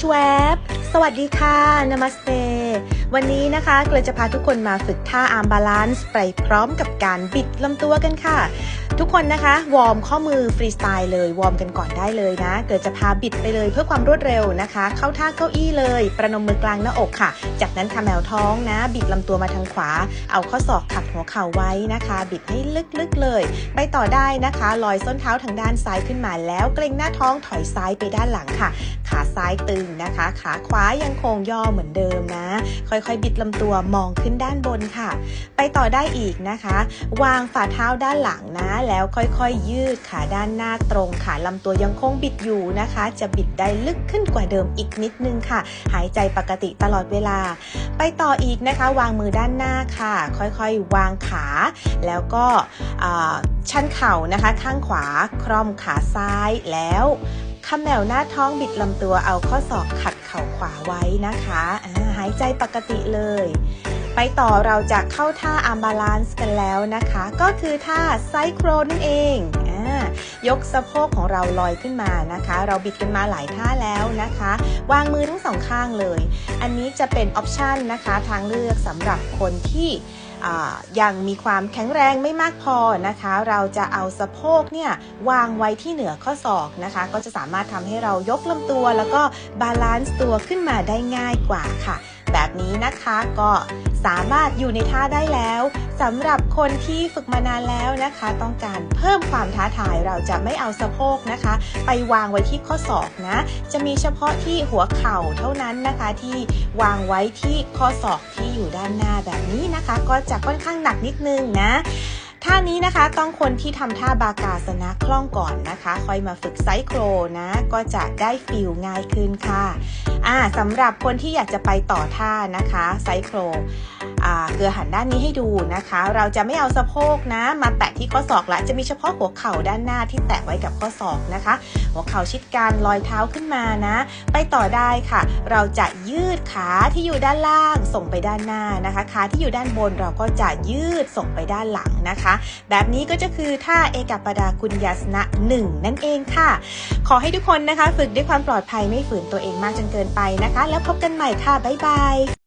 ชวบสวัสดีค่ะ นามัสเต วันนี้นะคะเกลจะพาทุกคนมาฝึกท่าอาร์มบาลานซ์ไปพร้อมกับการบิดลำตัวกันค่ะ ทุกคนนะคะ วอร์มข้อมือฟรีสไตล์เลย วอร์มกันก่อนได้เลยนะ เกิดจะพาบิดไปเลยเพื่อความรวดเร็วนะคะ เข้าท่าเก้าอี้เลย ประนมมือกลางหน้าอกค่ะ จากนั้นค่ะแมวท้องนะ บิดลำตัวมาทางขวา เอาข้อศอกขัดหัวเข่าไว้นะคะ บิดให้ลึกๆเลย ไปต่อได้นะคะ ลอยส้นเท้าทางด้านซ้ายขึ้นมาแล้ว เกรงหน้าท้องถอยซ้ายไปด้านหลังค่ะ ขาซ้ายตึงนะคะ ขาขวายังคงย่อเหมือนเดิมนะ ค่อยๆ บิดลำตัวมองขึ้นด้านบนค่ะ ไปต่อได้อีกนะคะ วางฝ่าเท้าด้านหลังนะแล้วค่อยๆยืดขาด้านหน้าตรงค่ะลำตัวยังคงบิดอยู่นะคะ จะบิดได้ลึกขึ้นกว่าเดิมอีกนิดนึงค่ะ หายใจปกติตลอดเวลา ไปต่ออีกนะคะ วางมือด้านหน้าค่ะ ค่อยๆ วางขา แล้วก็ชันเข่านะคะ ข้างขวาคร่อมขาซ้ายแล้วขมแมวหน้าท้องบิดลำตัวเอาข้อศอกขัดเข่าขวาไว้นะคะ หายใจปกติเลย ไปต่อเราจะเข้าท่าอาร์มบาลานซ์กันแล้วนะคะ ก็คือท่าไซโครนั่นเองอายกสะโพกของเราลอยขึ้นมานะคะ เราบิดกันมาหลายท่าแล้วนะคะ วางมือทั้งสองข้างเลย อันนี้จะเป็นออปชันนะคะทางเลือกสำหรับคนที่ยังมีความแข็งแรงไม่มากพอนะคะ เราจะเอาสะโพกเนี่ยวางไว้ที่เหนือข้อศอกนะคะ ก็จะสามารถทำให้เรายกลำตัว แล้วก็บาลานซ์ตัวขึ้นมาได้ง่ายกว่าค่ะ แบบนี้นะคะ ก็สามารถอยู่ในท่าได้แล้วสำหรับคนที่ฝึกมานานแล้วนะคะ ต้องการเพิ่มความท้าทายเราจะไม่เอาสะโพกนะคะ ไปวางไว้ที่ข้อศอกนะ จะมีเฉพาะที่หัวเข่าเท่านั้นนะคะที่วางไว้ที่ข้อศอกที่อยู่ด้านหน้าแบบนี้นะคะ ก็จะค่อนข้างหนักนิดนึงนะ ท่านี้นะคะต้องคนที่ทำท่าบากาสนะคล่องก่อนนะคะ ค่อยมาฝึกไซโครนะ ก็จะได้ฟิลง่ายขึ้นค่ะอ่าสำหรับคนที่อยากจะไปต่อท่านะคะไซโครเกลือหันด้านนี้ให้ดูนะคะ เราจะไม่เอาสะโพกนะ มาแตะที่ข้อศอกละจะมีเฉพาะหัวเข่าด้านหน้าที่แตะไว้กับข้อศอกนะคะ หัวเข่าชิดกันลอยเท้าขึ้นมานะ ไปต่อได้ค่ะ เราจะยืดขาที่อยู่ด้านล่างส่งไปด้านหน้านะคะ ขาที่อยู่ด้านบนเราก็จะยืดส่งไปด้านหลังนะคะแบบนี้ก็จะคือท่าเอกปดาคุณยาสนะหนึ่งนั่นเองค่ะ ขอให้ทุกคนนะคะ ฝึกด้วยความปลอดภัยไม่ฝืนตัวเองมากจนเกินไปนะคะ แล้วพบกันใหม่ค่ะ บ๊ายบาย